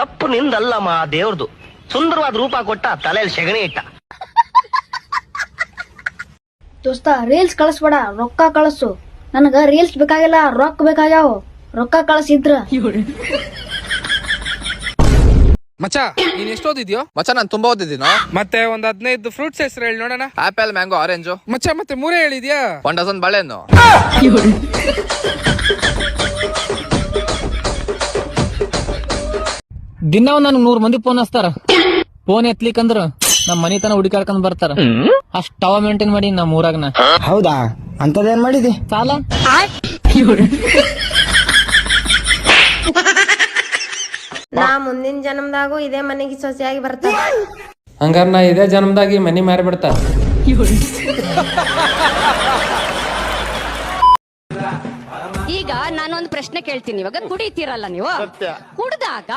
ತಪ್ಪು ನಿಂದಲ್ಲಮ್ಮ ದೇವ್ರದು. ಸುಂದರವಾದ ರೂಪ ಕೊಟ್ಟ ತಲೆಯಲ್ಲಿ ಸೆಗಣಿ ಇಟ್ಟ. ದೋಸ್ತ ರೀಲ್ಸ್ ಕಳಿಸ್ಬೇಡ ರೊಕ್ಕ ಕಳಿಸು. ನನಗ ರೀಲ್ಸ್ ಬೇಕಾಗಿಲ್ಲ ರೊಕ್ಕ ಬೇಕಾಗ್ಯಾವ. ರೊಕ್ಕ ಕಳಿಸಿದ್ರ. ಮಚ್ಚ ನೀನ್ ಎಷ್ಟು ಓದಿದ್ಯೋ? ಮಚ್ಚ ನಾನು ತುಂಬಾ ಓದಿದ್ದೀನೋ? ಮತ್ತೆ ಒಂದ್ ಹದಿನೈದು ಫ್ರೂಟ್ಸ್ ಹೆಸರು ಹೇಳಿ ನೋಡೋಣ. ಆಪಲ್ ಮ್ಯಾಂಗೋ ಆರೆಂಜು ಮಚ್ಚ ಮತ್ತೆ ಮೂರೇ ಹೇಳಿದ್ಯಾ? ಒಂದ್ ಡಜನ್ ಬಾಳೆಹಣ್ಣು. ದಿನ ನನ್ಗೆ ನೂರ್ ಮಂದಿ ಫೋನ್ ಹಚ್ತಾರ. ಫೋನ್ ಎತ್ಲಿಕ್ಕಂದ್ರ ನಮ್ ಮನಿ ತನ ಹುಡುಕಾಡ್ಕೊಂಡ್ ಬರ್ತಾರ. ಅಷ್ಟ್ ಟವ ಮೇಂಟೈನ್ ಮಾಡಿ ನಮ್ ಊರಾಗ ನಾ ಹೌದಾ? ಅಂತದೇನ್ ಮಾಡಿದಿ? ಸಾಲ? ನಾ ಮುಂದಿನ ಜನ್ಮದಾಗೂ ಇದೇ ಮನೆಗೆ ಸೊಸೆಯಾಗಿ ಬರ್ತಾರ ಹಂಗಾರ ನಾ ಇದೇ ಜನ್ಮದಾಗಿ ಮನಿ ಮಾರಿ ಬಿಡ್ತಾ ಈಗ ನಾನೊಂದು ಪ್ರಶ್ನೆ ಕೇಳ್ತೀನಿ. ಇವಾಗ ಕುಡಿತೀರಲ್ಲ ನೀವು? ಕುಡ್ದಾಗ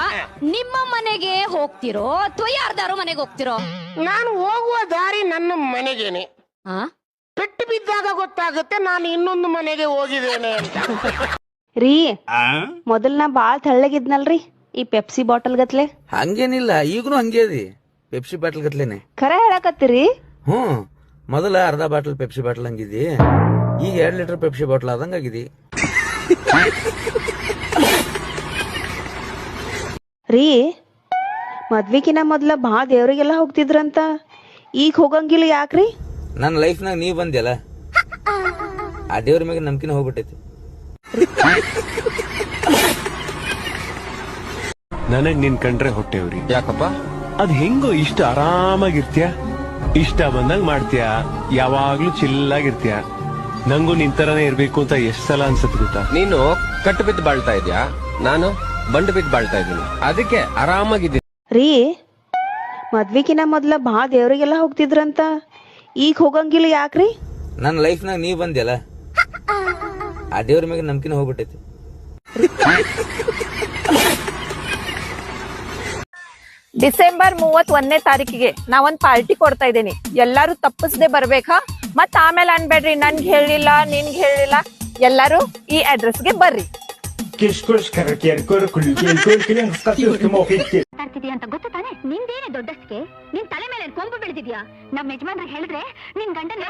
ನಿಮ್ಮ ಮನೆಗೆ ಹೋಗ್ತಿರೋ ಅಥವಾ ಯಾರ್ದಾರು ಮನೆಗೆ ಹೋಗ್ತಿರೋ? ನಾನು ಹೋಗುವ ದಾರಿ ನನ್ನ ಮನೆಗೇನೆ. ಹಾ? ಪೆಟ್ಟು ಬಿದ್ದಾಗ ಗೊತ್ತಾಗುತ್ತೆ ನಾನು ಇನ್ನೊಂದು ಮನೆಗೆ ಹೋಗಿದ್ದೇನೆ ಅಂತ. ರೀ ಮೊದಲ್ ನಾ ಬಾಳ್ ತೆಳ್ಳಗಿದ್ನಲ್ರಿ ಈ ಪೆಪ್ಸಿ ಬಾಟಲ್ ಗತ್ಲೆ. ಹಂಗೇನಿಲ್ಲ ಈಗನು ಹಂಗೆ ಅದಿ ಪೆಪ್ಸಿ ಬಾಟಲ್ ಗತ್ಲೇನೆ. ಖರೆ ಹೇಳಕತ್ತೀರಿ? ಹ್ಮ್ ಮೊದಲ ಅರ್ಧ ಬಾಟಲ್ ಪೆಪ್ಸಿ ಬಾಟಲ್ ಹಂಗಿದಿ ಈಗ ಎರಡ್ ಲೀಟರ್ ಪೆಪ್ಸಿ ಬಾಟಲ್ ಆದಂಗ ಆಗಿದಿ. ರೀ ಮದ್ವಿಕಿನ ಮೊದ್ಲ ಬಾ ದೇವ್ರಿಗೆಲ್ಲ ಹೋಗ್ತಿದ್ರಂತ. ಈಗ ಹೋಗಂಗಿಲ್ಲ ಯಾಕ್ರಿ? ನನ್ನ ಲೈಫ್ನಾಗ ನೀ ಬಂದ್ಯಲ್ಲ? ಆ ದೇವ್ರ ಮ್ಯಾಗ ನಂಬಿಕೆನ ಹೋಗ್ಬಿಟ್ಟೈತಿ. ನನಗ್ ನಿನ್ ಕಂಡ್ರೆ ಹೊಟ್ಟೆವ್ರಿ. ಯಾಕಪ್ಪ? ಅದ್ ಹೆಂಗೋ ಇಷ್ಟ ಆರಾಮಾಗಿರ್ತ್ಯ? ಇಷ್ಟ ಬಂದಂಗ್ ಮಾಡ್ತೀಯ? ಯಾವಾಗ್ಲೂ ಚಿಲ್ಲಾಗಿರ್ತೀಯ? ನಂಗೂ ನಿನ್ ತರನೇ ಇರ್ಬೇಕು ಅಂತ ಎಷ್ಟ್ ಸಲ ಅನ್ಸತ್ ಗೊತ್ತಾ? ನೀನು ಕಟ್ಟು ಬಿದ್ದು ಬಾಳ್ತಾ ಇದ್ಯಾ? ನಾನು ಬಂಡು ಬಿದ್ದು ಬಾಳ್ತಾ ಇದ್ದೀನಿ. ಅದಕ್ಕೆ ಆರಾಮಾಗಿದ್ದೀನಿ. ರೀ ಮದ್ವಿಕಿನ ಮೊದ್ಲ ಬಾ ದೇವ್ರಿಗೆಲ್ಲ ಹೋಗ್ತಿದ್ರಂತ. ಈಗ ಹೋಗಂಗಿಲ್ಲ ಯಾಕ್ರಿ? ನನ್ನ ಲೈಫ್ನಾಗ ನೀ ಬಂದ್ಯಲ್ಲ? ಆ ದೇವ್ರ ಮ್ಯಾಗ ನಂಬಿಕೆನ ಹೋಗ್ಬಿಟ್ಟೈತಿ. ಡಿಸೆಂಬರ್ ಮೂವತ್ತ ಒಂದನೇ ತಾರೀಕಿಗೆ ನಾವೊಂದು ಪಾರ್ಟಿ ಕೊಡ್ತಾ ಇದ್ದೀನಿ. ಎಲ್ಲಾರು ತಪ್ಪಿಸದೆ ಬರ್ಬೇಕಾ? ಮತ್ ಆಮೇಲೆ ಅನ್ಬೇಡ್ರಿ ನನ್ಗೆ ಹೇಳಿಲ್ಲ ನಿನ್ಗೆ ಹೇಳಿಲ್ಲ ಎಲ್ಲಾರು ಈ ಅಡ್ರೆಸ್ಗೆ ಬರ್ರಿ ಅಂತ ಗೊತ್ತು ತಾನೆ ನಿಂದೇನೆ ದೊಡ್ಡಸ್ಗೆ ನಿನ್ ತಲೆ ಮೇಲೆ ಕೊಂಬು ಬೆಳೆದಿದ್ಯಾ ನಮ್ ಯಜಮಾನ್ರ ಹೇಳಿದ್ರೆ ನಿನ್ ಗಂಡನ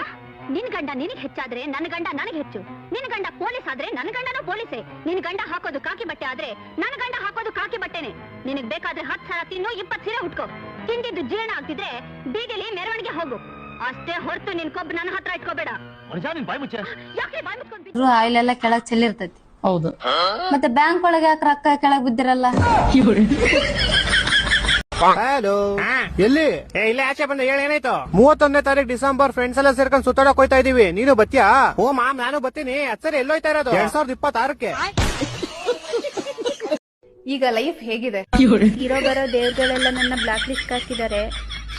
ನಿನ್ ಗಂಡ ನಿನಗ್ ಹೆಚ್ಚಾದ್ರೆ ನನ್ನ ಗಂಡ ನನಗ್ ಹೆಚ್ಚು ನಿನ್ ಗಂಡ ಪೊಲೀಸ್ ಆದ್ರೆ ನನ್ನ ಗಂಡನೂ ಪೊಲೀಸೇ ನಿನ್ ಗಂಡ ಹಾಕೋದು ಕಾಕಿ ಬಟ್ಟೆ ಆದ್ರೆ ನನ್ನ ಗಂಡ ಹಾಕೋದು ಕಾಕಿ ಬಟ್ಟೆನೆ ನಿನಗ್ ಬೇಕಾದ್ರೆ ಹತ್ತು ಸಲ ತಿನ್ನು ಇಪ್ಪತ್ತು ಸೀರೆ ಉಟ್ಕೋ ತಿಂದಿದ್ದು ಜೀರ್ಣ ಆಗ್ತಿದ್ರೆ ಬೀದಿಲಿ ಮೆರವಣಿಗೆ ಹೋಗು ಅಷ್ಟೇ ಹೊರತು ನಿನ್ ಕೊಬ್ಬ ನನ್ನ ಹತ್ರ ಇಟ್ಕೋಬೇಡ. ಯಾಕೆ ಬಾಯ್ ಮುಚ್ಕೊಂಡ್ ಆಯಿಲ್ ಎಲ್ಲ ಕೆಳಗ್ ಚೆಲ್ಲಿರ್ತೈತಿ. ಹೌದು. ಮತ್ತೆ ಬ್ಯಾಂಕ್ ಒಳಗೆ ಯಾಕೆ ರೊಕ್ಕ ಕೆಳಗ್ ಬಿದ್ದಿರಲ್ಲ? ಹಲೋ ಎಲ್ಲಿ? ಏ ಇಲ್ಲ ಆಚೆ ಬಂದ ಹೇಳ ಏನಾಯ್ತು? ಮೂವತ್ತೊಂದನೇ ತಾರೀಕು ಡಿಸೆಂಬರ್ ಫ್ರೆಂಡ್ಸ್ ಎಲ್ಲ ಸೇರ್ಕೊಂಡು ಸುತ್ತಾಡಕ್ ಹೋಯ್ತಾ ಇದೀವಿ. ನೀನು ಬತ್ತೀಯಾ? ಓ ಮಾಮ್ ನಾನು ಬತ್ತೀನಿ. ಹತ್ತರ ಎಲ್ಲೋಯ್ತಾ ಇರೋದು? ಎರಡ್ ಸಾವಿರದ ಇಪ್ಪತ್ತಾರಕ್ಕೆ. ಈಗ ಲೈಫ್ ಹೇಗಿದೆ? ಇರೋ ಬರೋ ದೇವ್ರಗಳೆಲ್ಲ ನನ್ನ ಬ್ಲಾಕ್ ಲಿಸ್ಟ್ ಹಾಕಿದ್ದಾರೆ.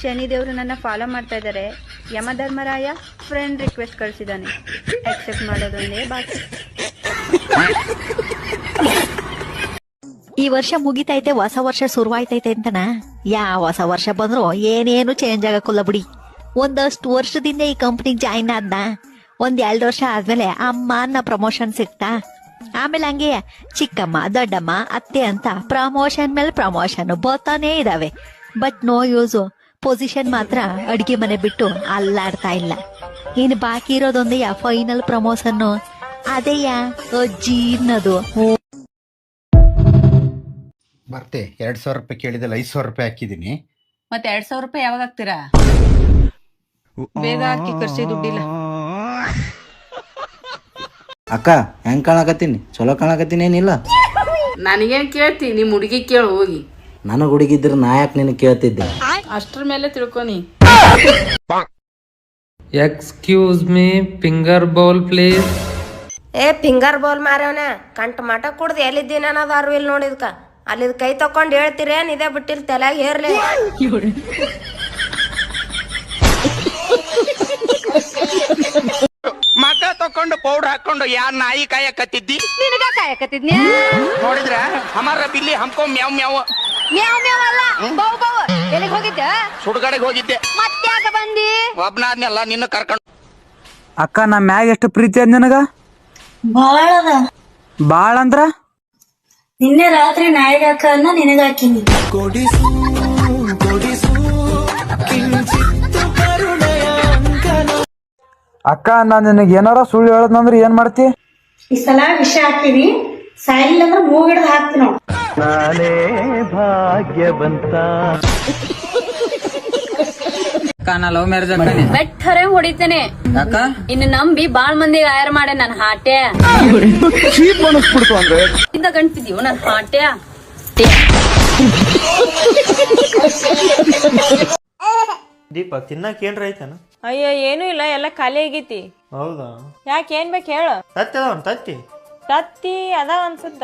ಶನಿ ದೇವರು ನನ್ನ ಫಾಲೋ ಮಾಡ್ತಾ ಇದ್ದಾರೆ. ಯಮಧರ್ಮರಾಯ ಫ್ರೆಂಡ್ ರಿಕ್ವೆಸ್ಟ್ ಕಳಿಸಿದ್ದಾನೆ. ಅಕ್ಸೆಪ್ಟ್ ಮಾಡೋದೊಂದೇ ಬಾಕಿ. ಈ ವರ್ಷ ಮುಗಿತೈತೆ, ಹೊಸ ವರ್ಷ ಶುರುವಾಯ್ತೈತೆ ಅಂತನ? ಯಾವ ಹೊಸ ವರ್ಷ ಬಂದ್ರು ಏನೇನು ಚೇಂಜ್ ಆಗಕ್ಕಲ್ಲ ಬಿಡಿ. ಒಂದಷ್ಟು ವರ್ಷದಿಂದ ಈ ಕಂಪ್ನಿಗೆ ಜಾಯಿನ್ ಆದ್ನ? ಒಂದ್ ಎರಡು ವರ್ಷ ಆದ್ಮೇಲೆ ಅಮ್ಮ ಅನ್ನ ಪ್ರಮೋಷನ್ ಸಿಕ್ತಾ ಆಮೇಲೆ ಹಂಗೆ ಚಿಕ್ಕಮ್ಮ, ದೊಡ್ಡಮ್ಮ, ಅತ್ತೆ ಅಂತ ಪ್ರಮೋಷನ್ ಮೇಲೆ ಪ್ರಮೋಷನ್ ಬರ್ತಾನೆ ಇದಾವೆ. ಬಟ್ ನೋ ಯೂಸು ಪೊಸಿಷನ್ ಮಾತ್ರ ಅಡಿಗೆ ಮನೆ ಬಿಟ್ಟು ಅಲ್ಲಾಡ್ತಾ ಇಲ್ಲ. ಇನ್ನು ಬಾಕಿ ಇರೋದೊಂದೇ ಫೈನಲ್ ಪ್ರಮೋಷನ್ ಅದೇಯ ಅಜ್ಜಿ ಅನ್ನೋದು ಬರ್ತೆ ಎರಡ್ ಸಾವಿರ ರೂಪಾಯಿ ಕೇಳಿದ ಐದ್ ಸಾವಿರ ರೂಪಾಯಿ ಹಾಕಿದೀನಿ ಮತ್ತೆ ಎರಡ್ ಸಾವಿರ ರೂಪಾಯಿ ಯಾವಾಗ ಹಾಕ್ತೀರಾ? ಬೇಗ ಹಾಕಿ ಖರ್ಚಿ ದುಡ್ಡಿಲ್ಲ. ಅಕ್ಕ ಹೆಂಗ್ ಕಾಣಕತ್ತೀನಿ? ಚಲೋ ಕಾಣಕತ್ತೀನಿ ಏನಿಲ್ಲ? ನನಗೇನ್ ಕೇಳ್ತಿ? ನಿಮ್ ಹುಡುಗಿ ಕೇಳು ಹೋಗಿ. ನನಗ್ ಹುಡುಗಿದ್ರೆ ನಾ ಯಾಕೆ ನಿನಗೆ ಕೇಳ್ತಿದ್ದೆ? ಅಷ್ಟ್ರ ಮೇಲೆ ತಿಳ್ಕೊನಿ. Excuse me finger bowl please ಏ ಫಿಂಗರ್ ಬೌಲ್ ಮಾರವನ ಕಂಟ ಮಠ ಕುಡ್ದು ಎಲ್ಲಿದ್ದೀನ ಅನ್ನೋದು ಅರ್ವಿಲ್ ನೋಡಿದ್ಕ ಅಲ್ಲಿದ್ ಕೈ ತಕೊಂಡು ಹೇಳ್ತಿರೇನ್? ಇದೇ ಬಿಟ್ಟಿಲ್ ತಲೆಯಾಗ ಹೇರ್ಲಿ. ಮಗ ತಕೊಂಡು ಪೌಡರ್ ಹಾಕೊಂಡು ಯಾರ್ ನಾಯಿ ಕಾಯಕತ್ತಿದ್ದಿ? ನಿನಗ ಕಾಯಕತ್ತಿದ್ನ್ಯಾ? ನೋಡಿದ್ರ ಹಮಾರ ಬಿಲ್ಲಿ ಹಮ್ಕೊ ಮ್ಯಾವ್ ಮ್ಯಾವ್. ಮ್ಯಾವ್ ಮ್ಯಾವ್ ಅಲ್ಲ. ಬೌ ಬೌ. ಎಲ್ಲಿಗೆ ಹೋಗಿದ್ದೆ? ಸುಡುಗಾಡೆಗೆ ಹೋಗಿದ್ದೆ. ಮತ್ತ್ಯಾಕ ಬಂದಿ? ಒಬ್ನಾದ್ನೆಲ್ಲ ನಿನ್ನ ಕರ್ಕೊಂಡು ಅಕ್ಕ ನಾ ಮ್ಯಾಗ ಎಷ್ಟು ಪ್ರೀತಿ ಅದ್ ನನಗ? ಬಾಳ ಅಂದ್ರ? ನಿನ್ನೆ ರಾತ್ರಿ ನಾಯಿಗೆ ಹಾಕನ್ನ ನಿನಗ ಹಾಕಿನಿ. ಅಕ್ಕ ನಾ ನಿನಗೆ ಏನಾರ ಸುಳ್ಳು ಹೇಳದ್ನಂದ್ರೆ ಏನ್ ಮಾಡ್ತಿ? ಈ ಸಲ ವಿಷ ಹಾಕ್ತೀನಿ ಸಾಯಿಲ್ ಅಂದ್ರೆ ಮೂಗಿಡ್ದು ಹಾಕ್ತೀನಿ ನೋಡು. ಅಕ್ಕ ನಾ ಲವ್ ಮ್ಯಾರೇಜ್ ಬೆಟ್ಟರೆ ಹೊಡಿತೇನೆ. ಅಕ್ಕ ಇನ್ನು ನಂಬಿ ಬಾಳ್ ಮಂದಿ ಆಯರ್ ಮಾಡೆ ನನ್ ಹಾಟೆ ಇದ್ದ ಗಂಟಿದೀವ ನನ್ ಹಾಟೆ ದೀಪ ತಿನ್ನಕ್ ಏನ್ರ ಐತನ? ಅಯ್ಯೋ ಏನೂ ಇಲ್ಲ ಎಲ್ಲ ಖಾಲಿ ಆಗೈತಿ. ಹೌದಾ? ಯಾಕೆ ಏನ್ ಬೇಕು ಹೇಳು. ತತ್ತಿ ಅದಾವನ್ ತತ್ತಿ? ತತ್ತಿ ಅದ ಅನ್ಸುತ್ತ?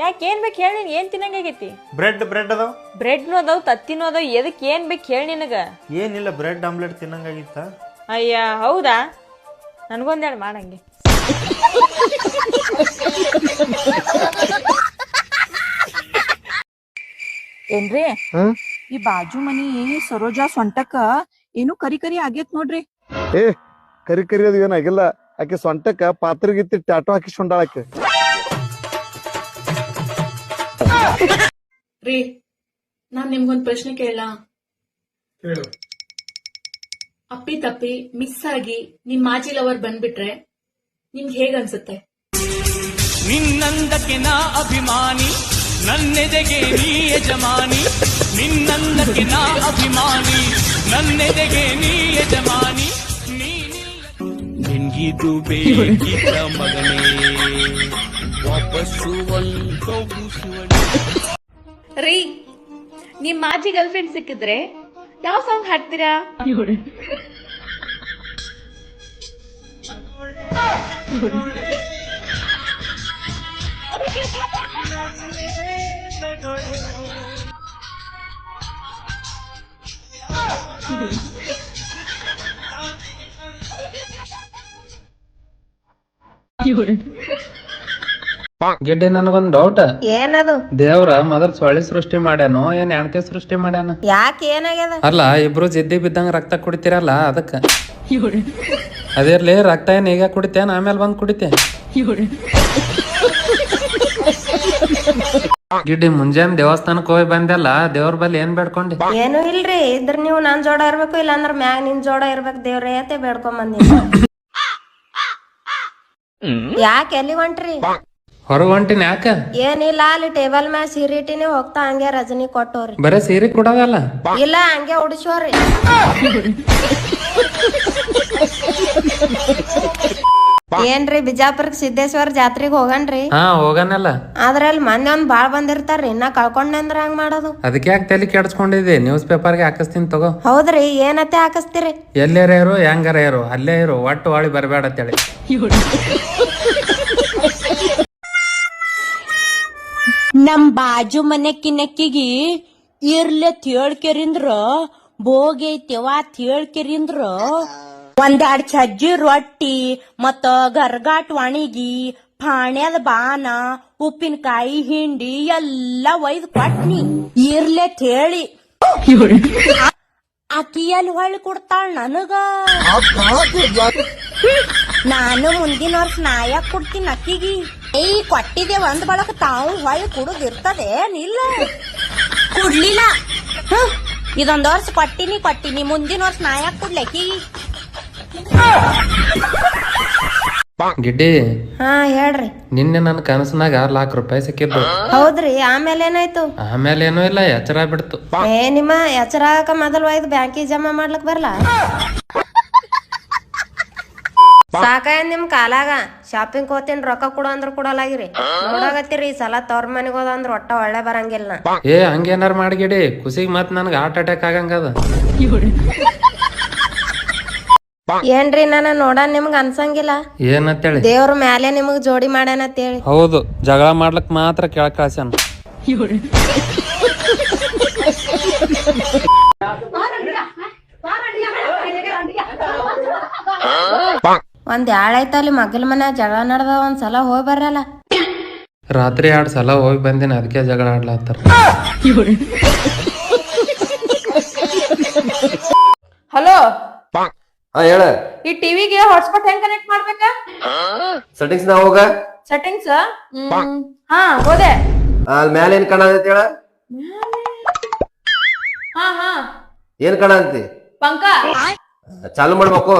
ಯಾಕೆ ಏನ್ ಬೇಕು ಹೇಳಿ ಏನ್ ತಿನ್ನಂಗಾಗೈತಿ? ಬ್ರೆಡ್ ಬ್ರೆಡ್ ಅದಾವ? ಬ್ರೆಡ್ನು ಅದಾವ ತತ್ತಿನೂ ಅದಾವ ಎದಕ್ ಏನ್ ಬೇಕು ಹೇಳಿ ನಿನಗ? ಏನಿಲ್ಲ ಬ್ರೆಡ್ ಆಮ್ಲೆಟ್ ತಿನ್ನಂಗಾಗಿತ್ತ. ಅಯ್ಯ ಹೌದಾ? ನನ್ಗೊಂದೇಳು ಮಾಡಂಗೆ ಏನ್ರಿ? ಈ ಬಾಜು ಮನಿ ಸರೋಜಾ ಸೊಂಟಕ್ಕ ಏನು ಕರಿ ಕರಿ ಆಗೇತ್ ನೋಡ್ರಿ. ಏ ಕರಿ ಕರಿ ಅದು ಏನಾಗಿಲ್ಲ ಆಕೆ ಸೊಂಟಕ್ಕ ಪಾತ್ರಗಿತ್ತಿ ಟ್ಯಾಟೋ ಹಾಕಿಸ್ಕೊಂಡಾಳಕ್ಕೆ ರೀ ನಾನ್ ನಿಮ್ಗೊಂದ್ ಪ್ರಶ್ನೆ ಕೇಳ. ಅಪ್ಪಿ ತಪ್ಪಿ ಮಿಸ್ ಆಗಿ ನಿಮ್ ಮಾಜಿ ಲವರ್ ಬಂದ್ಬಿಟ್ರೆ ನಿಮ್ಗೆ ಹೇಗ್ ಅನ್ಸುತ್ತೆ? ನಿನ್ನಂದಕ್ಕೆ ನಾ ಅಭಿಮಾನಿ ನನ್ನೆದೆಗೆ ನೀ ಯಜಮಾನಿ ನಿನ್ನಂದಕ್ಕೆ ನಾ ಅಭಿಮಾನಿ ನನ್ನೆದೆಗೆ ನೀ ಯಜಮಾನಿ ನಿನ್ಗಿದು ಬೇಕಿದ್ದ ಮಗನೇ. ವಾಪಸ್ಸು ಒಂದು ರೀ ನಿಮ್ ಮಾಜಿ ಗರ್ಲ್ ಫ್ರೆಂಡ್ ಸಿಕ್ಕಿದ್ರೆ ಯಾವ ಸಾಂಗ್ ಹಾಡ್ತೀರಾ? ಗಿಡ್ಡೆ ನನಗೊಂದ್ ಡೌಟ್ ಏನದು? ದೇವ್ರ ಮೊದಲ್ ಸೊಳ್ಳೆ ಸೃಷ್ಟಿ ಮಾಡ್ಯಾನೋ ಏನ್ ಎಣಕೆ ಸೃಷ್ಟಿ ಮಾಡ್ಯಾನ? ಯಾಕೆ ಏನಾಗ್ಯದ? ಅಲ್ಲ ಇಬ್ರು ಜಿದ್ದಿ ಬಿದ್ದಂಗ ರಕ್ತ ಕುಡಿತೀರಲ್ಲ ಅದಕ್ಕ. ಅದಿರ್ಲಿ ರಕ್ತ ಏನ್ ಈಗ ಕುಡಿತೇನ ಆಮೇಲೆ ಬಂದ್ ಕುಡಿತೆ. ಗಿಡ್ಡಿ ಮುಂಜಾನೆ ದೇವಸ್ಥಾನಕ್ ಹೋಗಿ ಬಂದೆಲ್ಲ ದೇವ್ರ ಬಲ್ಲಿ ಏನ್ ಬೇಡ್ಕೊಂಡಿ? ಏನು ಇಲ್ರಿ ಇದ್ರ ನೀವು ನನ್ ಜೋಡ ಇರ್ಬೇಕು ಇಲ್ಲಾಂದ್ರ ಮ್ಯಾಗ ನಿನ್ ಜೋಡ ಇರ್ಬೇಕು ದೇವ್ರೇ ಏತೆ ಬೇಡ್ಕೊಂಡ್ ಬಂದಿ ಯಾಕೆ ಎಲ್ಲಿ ಹೊಂಟ್ರಿ? ಹೊರಗ್ ಹೊಂಟಿನ ಯಾಕ? ಏನಿಲ್ಲ ಅಲ್ಲಿ ಟೇಬಲ್ ಮ್ಯಾಲ ಸೀರೆ ಇಟ್ಟಿನಿ ಹೋಗ್ತಾ ಹಂಗೆ ರಜನಿ ಕೊಟ್ಟೋರಿ ಬರೇ ಸೀರೆ ಕೊಡೋದಲ್ಲ? ಇಲ್ಲ ಹಂಗೆ ಉಡಿಸೋರಿ. ಏನ್ರಿ ಬಿಜಾಪುರಕ್ ಸಿದ್ದೇಶ್ವರ ಜಾತ್ರೆಗೆ ಹೋಗನ್ರಿ? ಹಾ ಹೋಗನಲ್ಲ. ಅದ್ರಲ್ಲಿ ಅಲ್ಲಿ ಮಂದಿ ಒಂದ್ ಬಾಳ್ ಬಂದಿರ್ತಾರ್ರಿ ಇನ್ನ ಕಳ್ಕೊಂಡಂದ್ರ ಹಂಗ್ ಮಾಡೋದು. ಅದಕ್ಕೆ ಯಾಕೆ ತಲೆ ಕೆಡ್ಸ್ಕೊಂಡಿದ್ದೆ? ನ್ಯೂಸ್ ಪೇಪರ್ಗೆ ಹಾಕಸ್ತೀನಿ ತಗೋ. ಹೌದ್ರಿ ಏನತ್ತೆ ಹಾಕಸ್ತೀರಿ? ಎಲ್ಲೇರ ಇರು ಹೆಂಗಾರ ಇರು ಅಲ್ಲೇ ಇರು ಒಟ್ಟು ಹೊಳಿ ಬರಬೇಡ ಅಂತೇಳಿ. ನಮ್ ಬಾಜು ಮನೆ ಕಿನಕ್ಕಿಗಿ ಇರ್ಲೆ ತಿಳ್ಕೆರಿಂದ್ರ ಭೋಗೈತಿವ ತಿಳ್ಕೆರಿಂದ್ರ ಒಂದೆರಡ್ ಸಜ್ಜಿ ರೊಟ್ಟಿ ಮತ್ತ ಗರ್ಗಾಟ್ ಒಣಗಿ ಪಾಣ್ಯದ ಬಾನ ಉಪ್ಪಿನಕಾಯಿ ಹಿಂಡಿ ಎಲ್ಲ ಒಯ್ದು ಕೊಟ್ನಿ. ಇರ್ಲೆ ತೇಳಿ ಆಕಿ ಎಲ್ಲಿ ಹೊಳ್ಳಿ ಕೊಡ್ತಾಳ ನನಗ. ನಾನು ಮುಂದಿನ ವರ್ಷ ನಾಯಕ್ ಕೊಡ್ತೀನಿ ಅಕ್ಕಿಗಿ. ಏಯ್ ಕೊಟ್ಟಿದೆ ಒಂದ್ ಬಳಕ ತಾವು ಹೊಯ್ ಕುಡುದಿರ್ತದೆ ಇಲ್ಲ ಕುಡ್ಲಿಲ್ಲ. ಇದೊಂದ್ ವರ್ಷ ಕೊಟ್ಟಿನಿ ಕೊಟ್ಟಿನಿ. ಮುಂದಿನ ವರ್ಷ ನಾಯಕ್ ಕೊಡ್ಲಿ ಅಕ್ಕಿಗಿ ಗಿಡ್ಡಿ ಹಾ ಹೇಳ್ರಿ. ನಿನ್ನೆ ನನ್ನ ಕನಸಿನಾಗ ಲಾಕ್ ರೂಪಾಯಿ ಸಿಕ್ಕಿದ್ದು. ಹೌದ್ರಿ ಆಮೇಲೆ ಏನಾಯ್ತು? ಆಮೇಲೆ ಏನೂ ಇಲ್ಲ ಎಚ್ಚರ ಬಿಡ್ತು ಏ ನಿಮ್ಮ ಎಚ್ಚರ ಹಾಕ ಮೊದಲು ಒಯ್ದು ಬ್ಯಾಂಕಿಗೆ ಜಮಾ ಮಾಡ್ಲಕ್ ಬರಲ್ಲ ಸಾಕಾಯ ನಿಮ್ ಕಾಲಾಗ. ಶಾಪಿಂಗ್ ಹೋಗ್ತೀನಿ ರೊಕ್ಕ ಕೊಡು ಅಂದ್ರ ಕೊಡಲಾಗಿರಿ. ನೋಡಾಗತ್ತೀರಿ ಈ ಸಲ ತವ್ರ ಮನೆಗೆ ಹೋದ ಅಂದ್ರ ಒಟ್ಟ ಒಳ್ಳೆ ಬರಂಗಿಲ್ಲ ಏ ಹಂಗೇನಾರ ಮಾಡಿ ಗಿಡಿ ಖುಷಿಗೆ ಮತ್ ನನಗೆ ಹಾರ್ಟ್ ಅಟ್ಯಾಕ್ ಆಗಂಗದ ಏನ್ರಿ ನನ್ನ ನೋಡ ನಿಮ್ಗ ಅನ್ಸಂಗಿಲ್ಲ? ಏನಂತೇಳಿ? ದೇವ್ರ ಮ್ಯಾಲೆ ನಿಮಗ್ ಜೋಡಿ ಮಾಡ್ಯಾನಂತೇಳಿ ಹೌದು ಜಗಳ ಮಾಡ್ಲಕ್ ಮಾತ್ರ ಕೆಳಗ್ ಕಳ್ಸ್ಯಾನ ಒಂದ್ ಯಾಳಾಯ್ತ ಅಲ್ಲಿ ಮಗಲ್ ಮನೆ ಜಗಳ ನಡ್ದ ಒಂದ್ ಸಲ ಹೋಗಿ ಬರ್ರಲ್ಲ. ರಾತ್ರಿ ಎರಡ್ ಸಲ ಹೋಗಿ ಬಂದಿನ ಅದಕ್ಕೆ ಜಗಳ ಆಡ್ಲಾತ್ತಾರ. ಹಲೋ? ಹಾ ಹೇಳ. ಈ ಟಿವಿಗೆ ಹಾಟ್ಸ್ಪಾಟ್ ಹೆಂಗ್ ಕನೆಕ್ಟ್ ಮಾಡ್ಬೇಕ? ಸೆಟ್ಟಿಂಗ್ಸ್ ನಾ ಹೋಗ? ಸೆಟ್ಟಿಂಗ್ಸ್ ಹಾ ಹೋದೆ. ಅಲ್ಲಿ ಮ್ಯಾಲ ಏನ್ ಕಾಣತೈತಿ ಹೇಳ? ಹಾ ಹಾ. ಏನ್ ಕಾಣತೈತಿ? ಪಂಕ. ಚಾಲು ಮಾಡ್ಬೇಕು.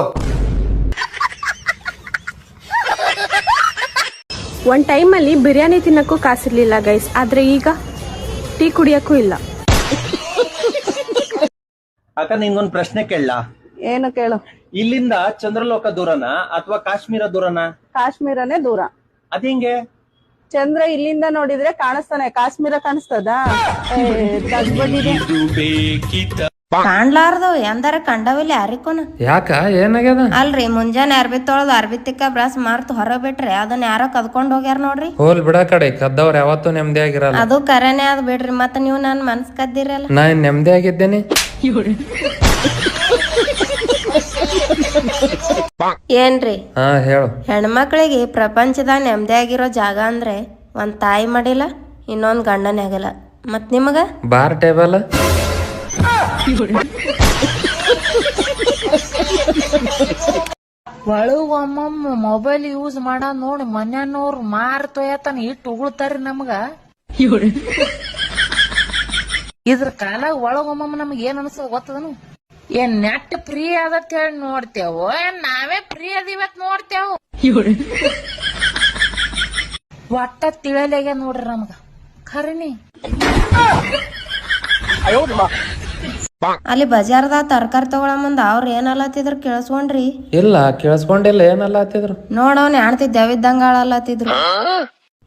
ಒಂದ್ ಟೈಮಲ್ಲಿ ಅಲ್ಲಿ ಬಿರಿಯಾನಿ ತಿನ್ನಕ್ಕೂ ಕಾಸಿರ್ಲಿಲ್ಲ ಗೈಸ್ ಆದ್ರೆ ಈಗ ಟೀ ಕುಡಿಯಕ್ಕೂ ಇಲ್ಲ. ಅಕ್ಕ ನಿಂಗೊಂದ್ ಪ್ರಶ್ನೆ ಕೇಳ ಏನು ಕೇಳು. ಇಲ್ಲಿಂದ ಚಂದ್ರಲೋಕ ದೂರನಾ ಅಥವಾ ಕಾಶ್ಮೀರ ದೂರನಾ? ಕಾಶ್ಮೀರನೇ ದೂರ. ಅದಿಂಗೆ ಚಂದ್ರ ಇಲ್ಲಿಂದ ನೋಡಿದ್ರೆ ಕಾಣಿಸ್ತಾನೆ. ಕಾಶ್ಮೀರ ಕಾಣಿಸ್ತದ? ಕಾಣ್ಲಾರ್ದು ಎಂದಾರ ಕಂಡವಿಲ್ಲ ಯಾರಿಕೋನ ಯಾಕ? ಏನಾಗ್ಯದ? ಅಲ್ರಿ ಮುಂಜಾನೆ ಅರ್ಬಿ ತೊಳದ್ ಅರ್ಬಿ ತಿಕ್ಕ ಬ್ರಸ್ ಮಾರ್ತ್ ಹೊರ ಬಿಟ್ರಿ ಅದನ್ನ ಯಾರೋ ಕದ್ಕೊಂಡ್ ಹೋಗ್ಯಾರ ನೋಡ್ರಿ. ಹೋಲ್ ಬಿಡ ಕಡೆ ಕದ್ದವ್ರ ಯಾವತ್ತೂ ನೆಮ್ಮದಿ ಆಗಿರಲ್ಲ ಅದು ಕರೆನೇ ಅದ್ ಬಿಡ್ರಿ ಮತ್ತ ನೀವು ನನ್ ಮನ್ಸ್ ಕದ್ದಿರಲ್ಲ. ನಾ ನೆಮ್ಮದಿ ಆಗಿದ್ದೇನೆ ಏನ್ರಿ? ಹಾ ಹೇಳು. ಹೆಣ್ಮಕ್ಳಿಗೆ ಪ್ರಪಂಚದಾಗ ನೆಮ್ಮದಿಯಾಗಿರೋ ಜಾಗ ಅಂದ್ರೆ ಒಂದ್ ತಾಯಿ ಮಾಡಿಲ್ಲ ಇನ್ನೊಂದ್ ಗಂಡನೇ ಆಗಲ್ಲ ಮತ್ ನಿಮಗ? Bar table? ಒಳಗ್ ಒಮ್ಮೊಮ್ಮೆ ಮೊಬೈಲ್ ಯೂಸ್ ಮಾಡ ನೋಡಿ ಮನ್ಯಾನವ್ರು ಮಾರ್ ಇಟ್ಟು ಉಗುಳ್ತಾರ್ರಿ ನಮ್ಗ. ಇದ್ರ ಕಾಲ ಒಳಗ್ ಒಮ್ಮೊಮ್ಮ ನಮ್ಗ ಏನ್ ಅನ್ಸದ ಗೊತ್ತದನು? ಏನ್ ನೆಟ್ ಫ್ರೀ ಅದತ್ ಹೇಳಿ ನೋಡ್ತೇವೋ? ಏನ್ ನಾವೇ ಫ್ರೀ ಅದಿವತ್ ನೋಡ್ತೇವು? ಒಟ್ಟ ತಿಳಿಯಲಾಗ್ಯ ನೋಡ್ರಿ ನಮ್ಗ. ಖರೀನಿ ಅಲ್ಲಿ ಬಜಾರ್ದಾಗ ತರಕಾರಿ ತಗೊಳ ಮುಂದ ಅವ್ರ ಏನಲ್ಲತ್ತಿದ್ರು ಕೇಳಿಸ್ಕೊಂಡ್ರಿ? ಇಲ್ಲ ಕೇಳಿಸ್ಕೊಂಡಿಲ್ಲ ಏನಲ್ಲ ಹತ್ತಿದ್ರು ನೋಡವ್ನ ಹೆಣ್ತಿ ದೆವಿದ್ದಂಗ ಆಳಲ್ಲತ್ತಿದ್ರು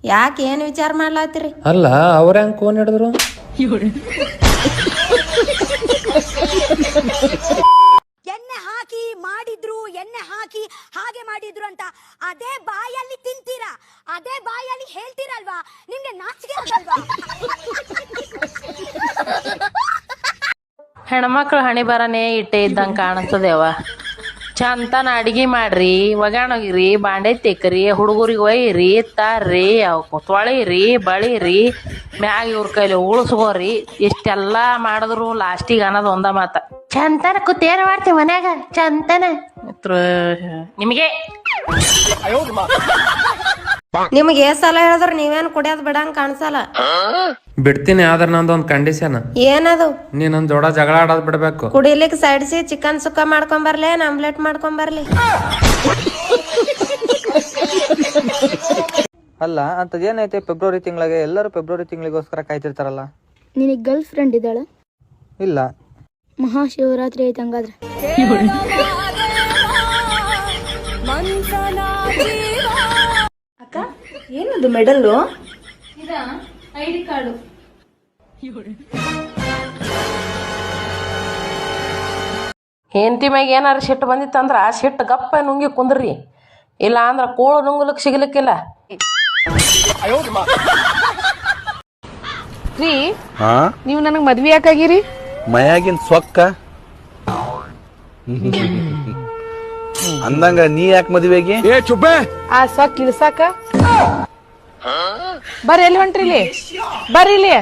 ಯಾಕೆ ಏನ್ ವಿಚಾರ ಮಾಡ್ಲಾತಿರಿ? ಅಲ್ಲ ಅವ್ರ ಹೆಂಗ್ ಫೋನ್ ಹಿಡಿದ್ರು? ಎಣ್ಣೆ ಹಾಕಿ ಮಾಡಿದ್ರು ಎಣ್ಣೆ ಹಾಕಿ ಹಾಗೆ ಮಾಡಿದ್ರು ಅಂತ ಅದೇ ಬಾಯಲ್ಲಿ ತಿಂತೀರಾ? ಅದೇ ಬಾಯಲ್ಲಿ ಹೇಳ್ತೀರಲ್ವಾ? ನಿಮ್ಗೆ ನಾಚಿಕೆ ಆಗಲ್ವಾ? ಹೆಣ್ಮಕ್ಳು ಹಣಿ ಬರನೇ ಇಟ್ಟೆ ಇದ್ದಂಗ ಕಾಣಿಸ್ತದೆವ ಚಂತನ ಅಡಿಗೆ ಮಾಡ್ರಿ ಒಗ್ಯಾಣೋಗಿರಿ ಬಾಂಡೆ ತೆಕ್ರಿ ಹುಡುಗರಿಗೆ ಒಯ್ಯಿರಿ ತಾರ್ರಿ ಅವು ತೊಳಿರಿ ಬಳಿರಿ ಮ್ಯಾಗ ಇವ್ರ ಕೈಲಿ ಉಳಿಸ್ಕೋರಿ ಇಷ್ಟೆಲ್ಲ ಮಾಡಿದ್ರು ಲಾಸ್ಟಿಗೆ ಅನ್ನೋದು ಒಂದ ಮಾತ. ಚಂತನ ಕೂತೇನ ಮಾಡ್ತೀವಿ ಮನ್ಯಾಗ? ಚಂತನ. ನಿಮಗೆ? ನಿಮ್ಗೆ ಏ ಸಲ ಹೇಳಿದ್ರು ನೀವೇನ್ ಕುಡಿಯೋದ್ ಬಿಡಂಗ್ ಕಾಣಿಸಲ್ಲ. ಬಿಡ್ತೀನಿ ಆದ್ರ ನಂದೊಂದ್ ಕಂಡೀಷನ್ ಏನದು? ನೀ ನನ್ ಜೋಡ ಜಗಳ ಆಡೋದ್ ಬಿಡ್ಬೇಕು. ಕುಡಿಲಿಕ್ ಸೈಡ್ಸಿ ಚಿಕನ್ ಸುಕ್ಕ ಮಾಡ್ಕೊಂಡ್ ಬರ್ಲಿ ಏನ್ ಆಮ್ಲೆಟ್ ಮಾಡ್ಕೊಂಬರ್ಲಿ. ಬರ್ಲಿ ಅಲ್ಲ ಅಂತದೇನೈತೆ ಫೆಬ್ರವರಿ ತಿಂಗಳಿಗೆ? ಎಲ್ಲರೂ ಫೆಬ್ರವರಿ ತಿಂಗಳಿಗೋಸ್ಕರ ಕಾಯ್ತಿರ್ತಾರಲ್ಲ? ನಿನಗೆ ಗರ್ಲ್ ಫ್ರೆಂಡ್ ಇದ್ದಾಳ? ಇಲ್ಲ. ಮಹಾಶಿವರಾತ್ರಿ ಐತೆ ಹಂಗಾದ್ರೆ ಅಕ್ಕ ಏನದು ಮೆಡಲ್ಲು? ಐಡಿ ಕಾರ್ಡು ಹೆಂಡತಿ ಮ್ಯಾಗ ಏನಾರ ಸಿಟ್ಟು ಬಂದಿತ್ತಂದ್ರ ಆ ಸಿಟ್ಟು ಗಪ್ಪ ನುಂಗಿ ಕುಂದ್ರಿ. ಇಲ್ಲ ಅಂದ್ರ ಕೋಳು ನುಂಗ್ಲಿಕ್ ಸಿಗ್ಲಿಕ್ಕಿಲ್ಲ. ರೀ ಹಾ? ನೀವು ನನಗ್ ಮದ್ವೆ ಯಾಕಾಗಿರಿ? ಮಯಾಗಿನ್ ಸೊಕ್ಕ. ಅಂದಂಗ ನೀ ಯಾಕೆ ಮದುವೆಗೆ ಏ ಚುಬ್ಬೆ! ಆ ಸಾಕ್ ಇಳ್ಸಾಕ? ಬರ್ರಿ ಎಲ್ಲಿ ಹೊಂಟ್ರಿ ಇಲ್ಲಿ? ಬರ್ರಿ ಇಲ್ಲಿ.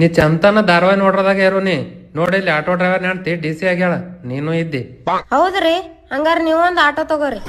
ನೀ ಚಂತನ ಧಾರವಾಹಿ ನೋಡ್ರದಾಗ ಯಾರು ನೀ? ನೋಡಿ ಇಲ್ಲಿ ಆಟೋ ಡ್ರೈವರ್ ಹೆಣ್ತಿ ಡಿ ಸಿ ಆಗ್ಯಾಳ. ನೀನು ಇದ್ದಿ. ಹೌದ್ರಿ. ಹಂಗಾರ ನೀವೊಂದು ಆಟೋ ತಗೋರಿ.